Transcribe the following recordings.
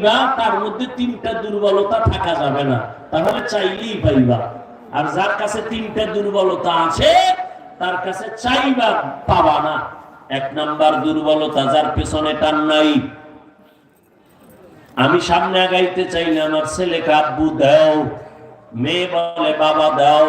নিবা তার মধ্যে তিনটা দুর্বলতা থাকা যাবে না। তাহলে চাইলেই পাইবা। আর যার কাছে তিনটা দুর্বলতা আছে, তার কাছে চাইবা পাবা না। এক নাম্বার দুর্বলতা যার পেছনে টান নাই। আমি সামনে আগাইতে চাইলে আমার ছেলেকে আব্বু দাও, মেয়ে বলে বাবা দাও,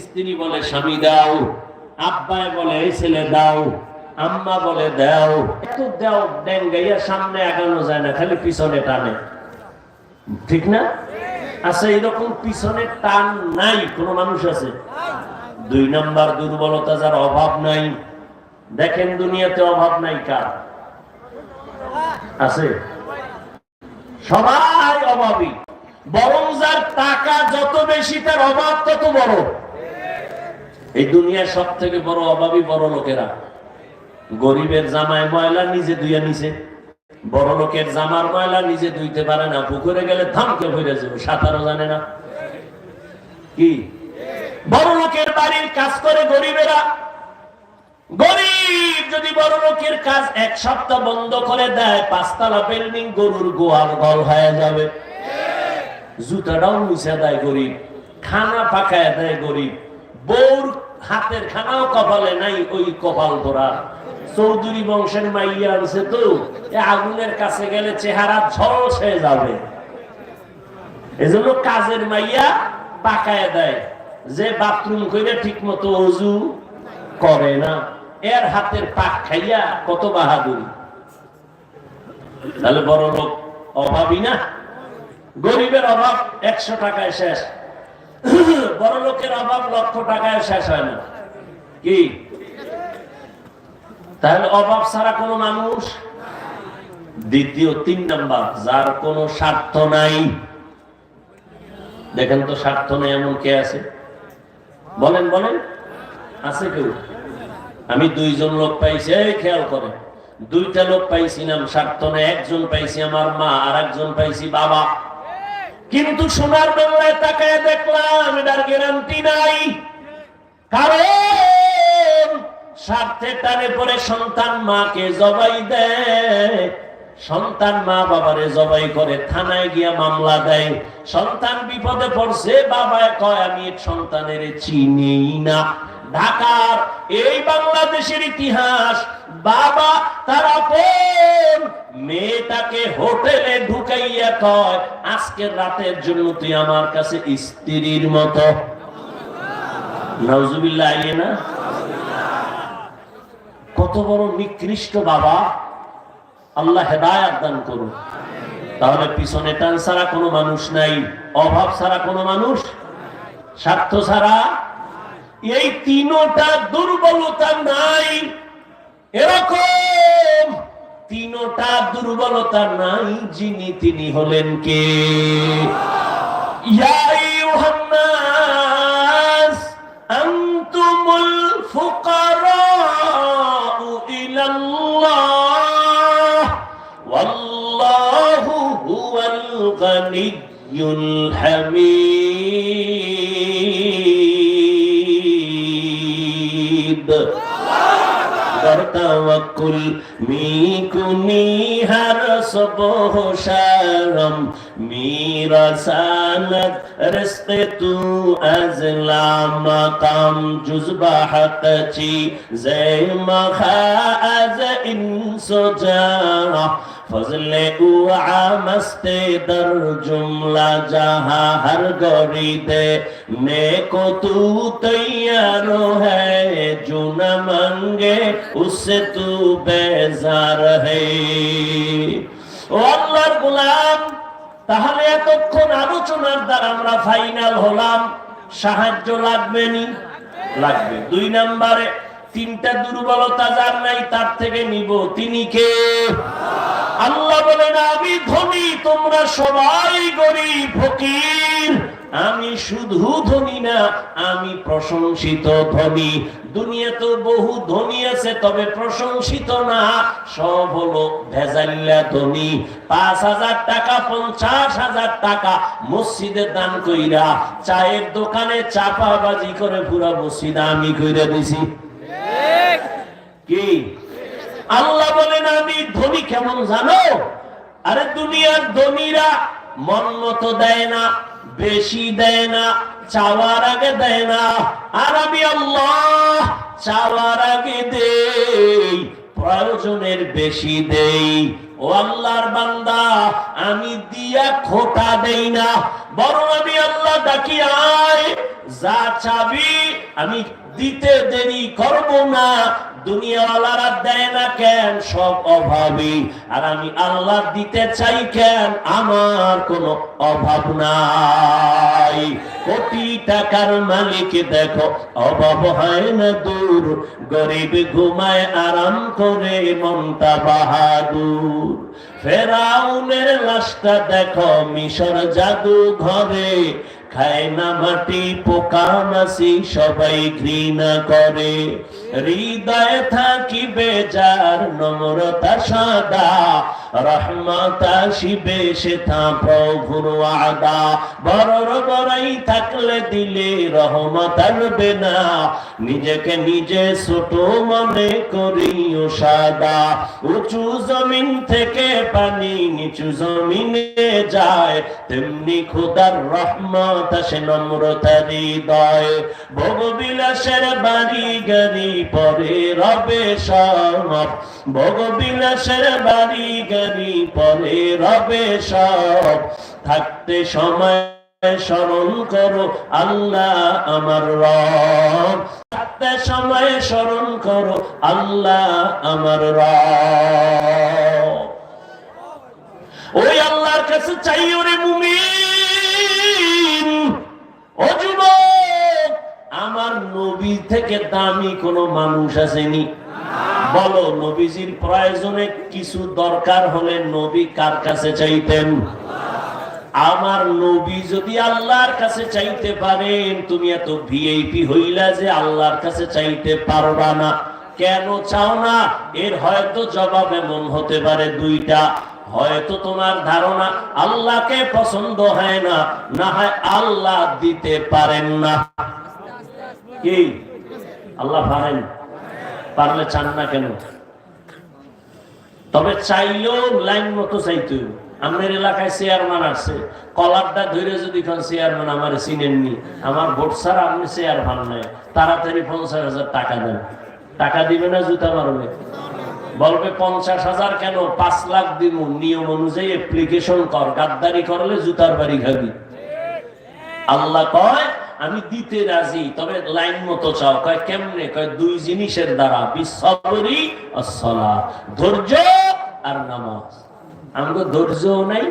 স্ত্রী বলে স্বামী দাও আব্বায় বলে এই ছেলে দাও। আম্মা বলে, দাও। এত দাও, ডেঙ্গাইয়া সামনে আগানো যায় না, খালি পিছনে টানে। ঠিক না? আচ্ছা এরকম পিছনে টান নাই, কোন মানুষ আছে? দুই নাম্বার দুর্বলতা যার অভাব নাই। দেখেন দুনিয়াতে অভাব নাই কার? আছে? সবাই অভাবী। বরং যার টাকা যত বেশি, তার অভাব তত বড়। এই দুনিয়ার সব থেকে বড় অভাবী বড় লোকেরা। গরিবের জামায় ময়লা নিজে ধুইয়া নিছে, বড় লোকের জামার ময়লা নিজে ধুইতে পারে না, পুকুরে গেলে থামকে ভরে যাবে, সাঁতারও জানে না। কি? বড় লোকের বাড়ির কাজ করে গরিবেরা। গরিব যদি বড় লোকের কাজ এক সপ্তাহ বন্ধ করে দেয়, পাঁচতলা বিল্ডিং, গরুর গোয়াল গল হয়ে যাবে। জুতাটাও মুছে দেয় গরিব, খানা পাকায় দেয় গরিব। বউর হাতের খানাও কপালে নাই, ওই কপাল ধরা চৌধুরী বংশের মাইয়া আছে তো আগুনের কাছে গেলে চেহারা ঝলস হয়ে যাবে। এজন্য কাজের মাইয়া পাকায় দেয়। যে বাথরুম করে ঠিক মতো অজু করে না। এর হাতের পাক খাইয়া কত বাহাদুরি। তাহলে বড় লোক অভাবী না। গরিবের অভাব একশো টাকায় শেষ। বড় লোকের অভাব লক্ষ টাকায় শেষ হয় না। কি? তাহলে অভাব ছাড়া কোনো মানুষ? দ্বিতীয়, তিন নাম্বার, যার কোনো স্বার্থ নাই। দেখেন তো স্বার্থ নেই, এমন কে আছে? বলেন বলেন। আছে কেউ? আমি দুইজন লোক পাইছি, এই খেয়াল করে দুইটা লোক পাইছি নাম স্বার্থ নেই, একজন পাইছি আমার মা, আর একজন পাইছি বাবা। কিন্তু সোনার বাংলায় তাকায় দেখলাম, এটার গ্যারান্টি নাই। কারণ স্বার্থের টানে পরে সন্তান মাকে জবাই দেয়। সন্তান মা বাবারে জবাই করে, থানায় গিয়া মামলা দেয়। সন্তান বিপদে পড়ছে বাবায় কয়, আমি সন্তানের চিনি না। ঢাকার এই বাংলাদেশের ইতিহাস, বাবা তার মেয়েটাকে হোটেলে ঢুকাইয়া কয়, আজকের রাতের জন্য তুই আমার কাছে স্ত্রীর মতো। নজুবিল্লাহ না? কত বড় নিকৃষ্ট বাবা, আল্লাহ হেদায়াত দান করুন। তাহলে পিছনে টান ছাড়া কোনো মানুষ নাই, অভাব ছাড়া কোনো মানুষ, স্বার্থ ছাড়া এই তিনোটা দুর্বলতা নাই। এরকম তিনোটা দুর্বলতা নাই যিনি তিনি হলেন কে? ইয়া গনিয়্যুল হামিদ। তওয়াক্কুল মিকুনি হর সবহ শারম মিরাসানত রিস্ক তু আজলা মাকাম জুজবা হাতচি জেমা খাজ ইনসুজা ফজলে উ দর জুমলা জাহা হর গরিদে নে কো তু তৈয়ার হ্যায় জুন মঙ্গে, উসে তু বেজার হে আল্লাহর গোলাম, তাহলে এতক্ষণ আলোচনার দ্বারা আমরা ফাইনাল হলাম। সাহায্য লাগবে নি? লাগবে। দুই নম্বরে তিনটা দুর্বলতা যার নাই, তার থেকে নিব। তিনি কে? আল্লাহ বলেন, আমি ধনী, তোমরা সবাই গরিব, ফকির। আমি শুধু ধনী না, আমি প্রশংসিত ধনী। দুনিয়াতে বহু ধনী আছে, তবে প্রশংসিত না, সব হলো ভেজাল্লা ধনী। পাঁচ হাজার টাকা, পঞ্চাশ হাজার টাকা মসজিদে দান কইরা, চায়ের দোকানে চাপাবাজি করে পুরা মসজিদ আমি কইরা দিছি। কি? আল্লাহ বলেন, আমি ধনী কেমন জানো? আরে দুনিয়ার ধনীরা মন মতো দেয় না, বেশি দেয় না, চাওয়ার আগে দেয় না। আর আমি আল্লাহ চাওয়ার আগে দেই, প্রয়োজনের বেশি দেই। ও আল্লাহর বান্দা, আমি দিয়া খোটা দেই না, বরং আমি আল্লাহ ডাকি আয় যা চাবি আমি দিতে দেরি করব না। দুনিয়াওয়ালারা দেয় না কেন? সব অভাবী। আর আমি আল্লাহ দিতে চাই কেন? আমার অভাব নাই। কোটি টাকার মালিক, দেখো, অভাব হয় না দূর। গরিব ঘুমায়, আরাম করে মমতা বাহাদুর। ফেরাউনের লাশটা দেখো, মিশর জাদু ঘরে খায় না মাটি, পোকা মাসি সবাই ঘৃণা করে। নম্রতা সাদা, রহমতা শিবে সে থা প্রভুর আদা বড় বড়াই থাকলে দিলে রহমত আসবে না, নিজেকে নিজে ছোট মনে করিও সাদা। উঁচু জমিন থেকে পানি নিচু জমিনে যায়, তেমনি খোদার রহমত আসে নম্রতা হৃদয় ভোগ বিলাসের বাড়ি গাড়ি পরে রবে সব ভোগ বিলাসের বাড়ি গাড়ি পরে রবে সব থাকতে সময় স্মরণ করো আল্লাহ আমার রব। থাকতে সময় স্মরণ করো আল্লাহ আমার রব। ওই আল্লাহর কাছে চাই ওরে মুমিন ও যুবক আমার নবী থেকে দামি কোনো মানুষ আসেনি। বলো, নবীজির প্রয়োজনে কিছু দরকার হলে নবী কার কাছে চাইতেন? আমার নবী যদি আল্লাহর কাছে চাইতে পারেন, তুমি এত ভিআইপি হইলা যে আল্লাহর কাছে চাইতে পারবা না। কেন চাও না? এর হয়তো জবাব এমন হতে পারে দুইটা। হয়তো তোমার ধারণা আল্লাহকে পছন্দ হয় না না হয় আল্লাহ দিতে পারেন না। কি? আল্লাহ পারেন। পারলে চান না কেন? তবে চাইলেও লাইন মতো চাইতে। আমাদের এলাকায় চেয়ারম্যান আছে। কলারটা ধরে যদি চেয়ারম্যান আমার চিনেননি, আমার ভোট ছাড়া আপনি চেয়ার ভান নেয় তাড়াতাড়ি পঞ্চাশ হাজার টাকা দেন। টাকা দিবে না জুতা মারবে? বলবে, পঞ্চাশ হাজার কেন? পাঁচ লাখ দিব নিয়ম অনুযায়ী অ্যাপ্লিকেশন কর। গাদ্দারি করলে জুতার বাড়ি খাবি। আল্লাহ কয় আমি দিতে রাজি, তবে লাইন মতো চাও। কয়, কেমনে? কয়, দুই জিনিসের দ্বারা বিশ্বরি আসলা ধৈর্য আর নামাজ। আমাকে ধৈর্যও নাই,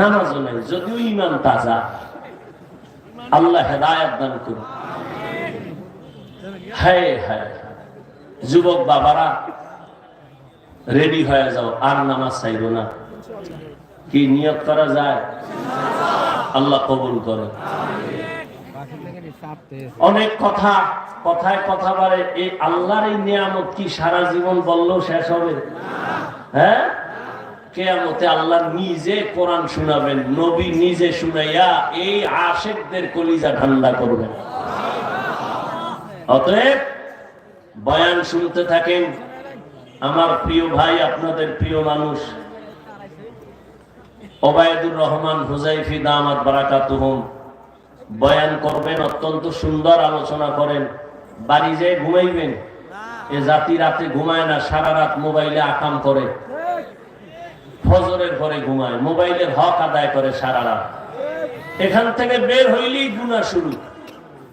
নামাজও নাই, যদিও ইমান তাজা। আল্লাহ হেদায়ত দান করুন। হ্যাঁ হ্যাঁ। যুবক বাবারা, রেডি হয়ে যাও, আর নামাজ চাইব না। কি নিয়ত করা যায়? আল্লাহ কবুল করে। অনেক কথা, কথায় কথা বলে, এই আল্লাহর এই নিয়ামত কি সারা জীবন শেষ হবে? হ্যাঁ? কেয়ামতে আল্লাহ নিজে কোরআন শোনাবেন, নবী নিজে শুনাইয়া এই আশেকদের কলিজা ঠান্ডা করবেন অতএব বয়ান শুনতে থাকেন, আমার প্রিয় ভাই, আপনাদের প্রিয় মানুষ, ওবায়দুর রহমান হুজাইফি দামাত বারাকাতুহুম। বয়ান করবেন, অত্যন্ত সুন্দর আলোচনা করেন। বাড়ি যেয়ে ঘুমাইবেন? এ জাতি রাতে ঘুমায় না, সারা রাত মোবাইলে আকাম করে। ফজরের পরে ঘুমায়, মোবাইলের হক আদায় করে সারা রাত। এখান থেকে বের হইলেই গুণা শুরু।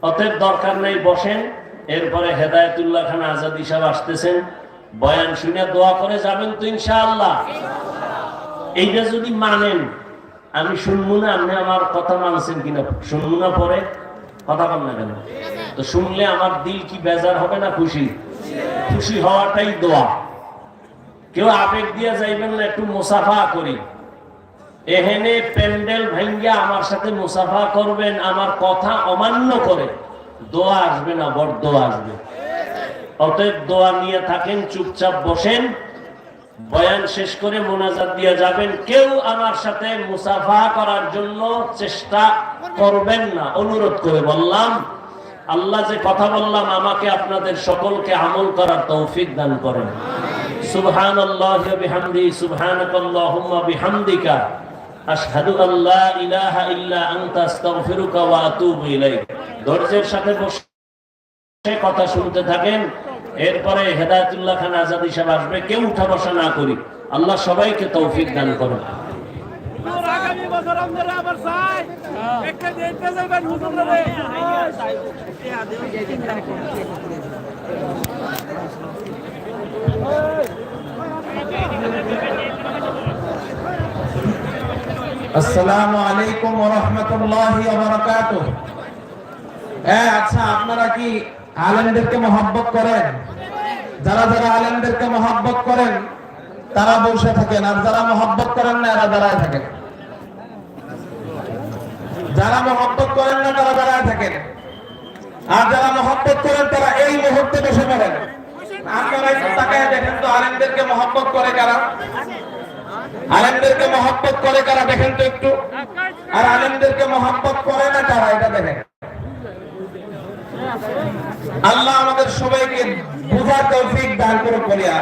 অতএব দরকার নেই, বসেন। এরপরে হেদায়তুল্লাহ খান আজাদ সাহেব আসতেছেন। বয়ান শুনে দোয়া করে যাবেন তো ইনশাআল্লাহ। এইটা যদি মানেন আমি শুনব না, আপনি আমার কথা মানছেন কিনা? শুনব না পরে? কথা বল না কেন? তো শুনলে আমার দিল কি বেজার হবে না খুশি? খুশি হওয়াটাই দোয়া। কেউ আবেগ দিয়ে যাইবেন না, একটু মুসাফা করি। এহেনে প্যান্ডেল ভাঙ্গিয়া আমার সাথে মুসাফা করবেন, আমার কথা অমান্য করে। দোয়া আসবে না, বড় দোয়া আসবে। অতএব দোয়া নিয়ে থাকেন, চুপচাপ বসেন। বয়ান শেষ করে মোনাজাত দিয়ে যাবেন। কেউ আমার সাথে মুসাফা করার জন্য চেষ্টা করবেন না। অনুরোধ করে বললাম, আল্লাহ যে কথা বললাম, আমাকে আপনাদের সকলকে আমল করার তৌফিক দান করেন। সুবহানাল্লাহি ওয়া বিহামদিহি সুবহানাকাল্লাহুম্মা বিহামদিকা। আশহাদু আল্লা ইলাহা ইল্লা আনতা, আস্তাগফিরুকা ওয়া আতুবু ইলাইক। ধৈর্যের সাথে বসে কথা শুনতে থাকেন। এরপরে হেদায়েতুল্লাহ খান আজাদ হিসাব আসবে, কেউ উঠা বসা না করি। আল্লাহ সবাইকে তৌফিক দান করুন। আসসালামু আলাইকুম হ্যাঁ আচ্ছা আপনারা কি আলেমদেরকে মহব্বত করেন। যারা যারা আলেমদেরকে মহব্বত করেন, তারা বসে থাকেন। আর যারা মহব্বত করেন না, এরা দাঁড়ায় থাকেন। যারা মহব্বত করেন না, তারা দাঁড়ায় থাকেন। আর যারা মহব্বত করেন, তারা এই মুহূর্তে বসে পড়েন। আপনারা একটু তাকায় দেখেন তো, আলেমদেরকে মহব্বত করে কারা? আলেমদেরকে মহব্বত করে কারা? দেখেন তো একটু। আর আলেমদেরকে মহব্বত করে না কারা? এটা দেখেন। আল্লাহ আমাদের সবাইকে বুঝার তৌফিক দান করে করিয়া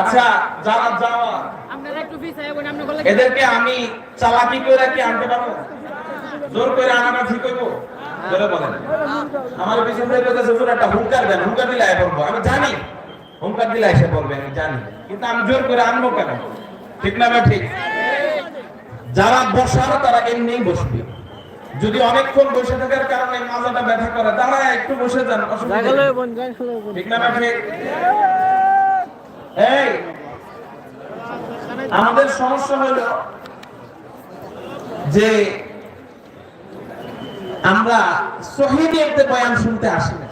আচ্ছা যারা যাওয়া বলে এদেরকে আমি চালাকি করে কি আনতে পারব? জোর করে আনাটা ঠিক হইব? জোরে বলেন। আমার পিছন থেকে কাছে জোর একটা হুঙ্কার দেন হুঙ্কার দিলে আয় পড়ব। আমি জানি হুঙ্কার দিলে এসে পড়বে আমি জানি। কিন্তু আমি জোর করে আনব কেন? ঠিক না ঠিক? যারা বসার তারা এমনিই বসবে। যদি অনেকক্ষণ বসে থাকার কারণে মাজাটা ব্যথা করে তারা একটু বসে যান ঠিক না ঠিক? এই আমাদের সমস্যা হলো যে আমরা সহিদিয়তে বয়ান শুনতে আসি না।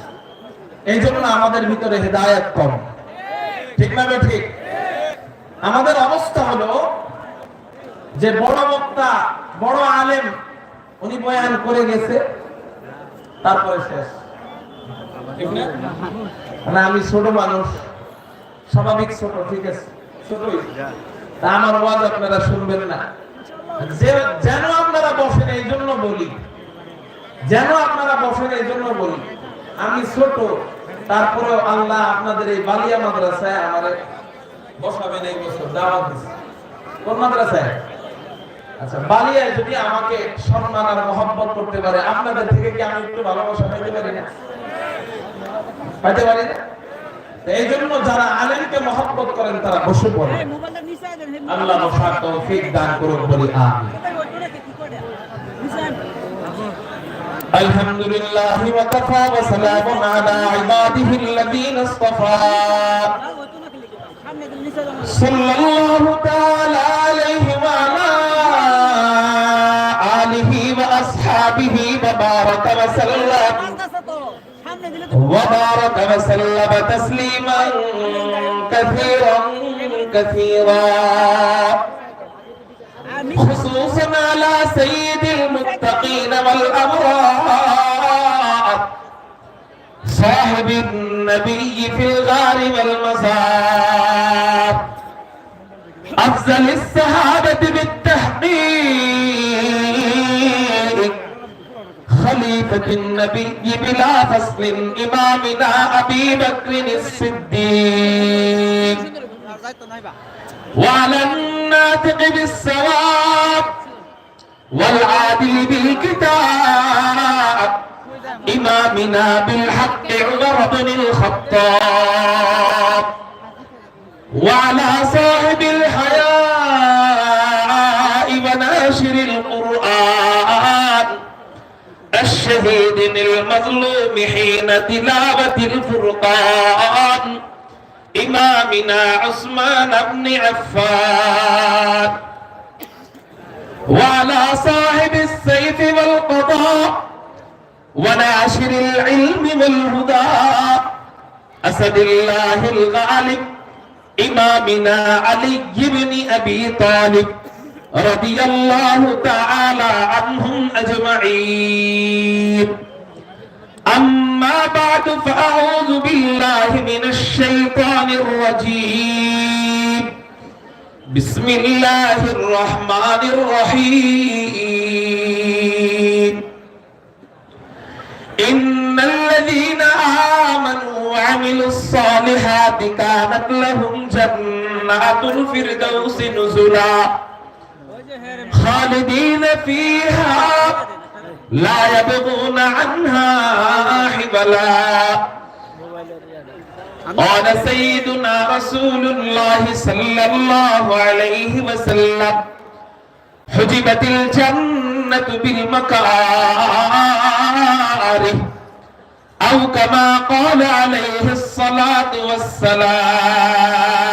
এই জন্য আমাদের ভিতরে হেদায়ত কম। ঠিক না ঠিক? আমাদের অবস্থা হলো যে বড় বক্তা বড় আলেম উনি বয়ান করে গেছে তারপরে শেষ। ঠিক না? মানে আমি ছোট মানুষ স্বাভাবিক ছোট ঠিক আছে? ছোটই। তা আমার ওয়াজ আপনারা শুনবেন না। যে যেন আপনারা বসেন এই জন্য বলি। যেন আপনারা বসেন এই জন্য বলি। আমি ছোট তারপরেও আল্লাহ আপনাদের এই বালিয়া মাদ্রাসায় আমার বসাবেন এই বছর দাওয়াত দিচ্ছে কোন মাদ্রাসায়? আচ্ছা বালিয়ায় যদি আমাকে সম্মান আর মহব্বত করতে পারে আপনাদের থেকে কি আমি একটু ভালোবাসা পাইতে পারি না পাইতে পারি না তো এই জন্য যারা আলেমকে মহব্বত করেন তারা বসে পড়েন মোবাইলটা নিচে দেন আল্লাহ বসার তৌফিক দান করুন বলি আমিন কি করে নিচে الحمد لله وكفى وسلام على عباده الذين اصطفى সামনে দিন নিচে দেন صلى الله تعالى وبارك وسلم. وبارك وسلم تسليما كثيرا كثيرا. خصوصا على سيد المتقين والأبرار. صاحب النبي في الغار والمزار. أفضل الصحابة بالتحقيق. خليفة النبي بلا فصل إمامنا أبي بكر الصديق وعلى الناطق بالصواب والعادل بالكتاب إمامنا بالحق عمر بن الخطاب وعلى صاحب الحياء وناشر القرآن الشهيد المظلوم حين تلاوة الفرقان. إمامنا عثمان بن عفان. وعلى صاحب السيف والقضاء وناشر العلم والهدى. أسد الله الغالب إمامنا علي بن أبي طالب. রাদিয়াল্লাহু তাআলা আনহুম আজমাইন আম্মা বা'দু, ফাআউযু বিল্লাহি মিনাশ শাইতানির রাজীম। বিসমিল্লাহির রহমানির রহিম। ইন্নাল লাযীনা আমানু ওয়া আমিলুস সালিহাতি কানাত লাহুম জান্নাতুল ফিরদাউসি নুজুলা। خالدين فيها لا يبغون عنها حبلا قال سيدنا رسول الله صلى الله عليه وسلم حجبت الجنة بالمكاره أو كما قال عليه الصلاة والسلام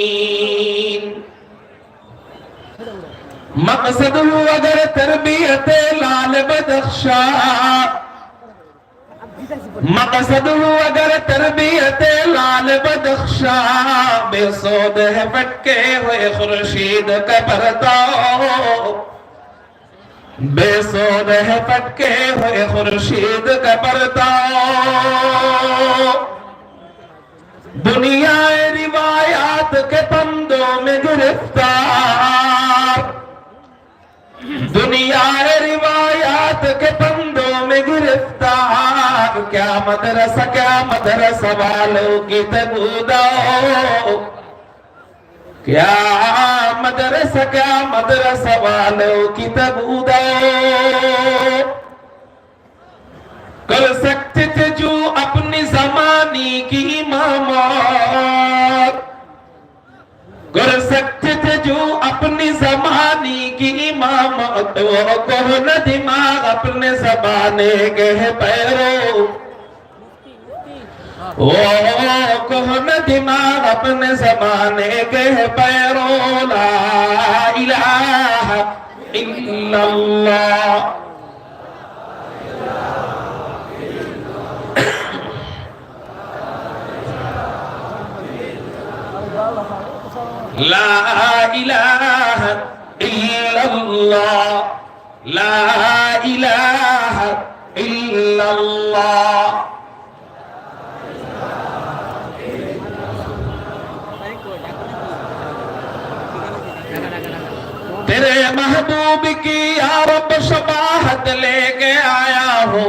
مقصد اگر تربیت لال بدخشا مقصد اگر تربیت لال بدخشا بے سود ہے پٹکے ہوئے خورشید کا پرتاؤ بے سود ہے پٹکے ہوئے خورشید کا پرتاؤ دنیا روایات کے پندوں میں گرفتار دنیا روایات کے پندوں میں گرفتار کیا مدرسہ کیا مدرسہ والوں کی تبودا کیا مدرسہ کیا مدرسہ والوں کی تبودا کر سکتے تھے جو اپنی زمانی کی امامات۔ کر سکتے تھے جو کون دماغ اپنے زبانے کے پیرو۔ نہ دماغ اپنے کے لا الہ الا اللہ۔ لا الہ إلا الله لا إله إلا الله تیرے محبوب کی یا رب شباہت لے کے آیا ہو۔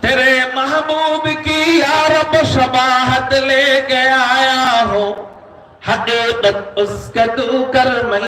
تیرے محبوب کی یا رب شباہت لے کے آیا ہو۔ حقیقت اس کا تو کرم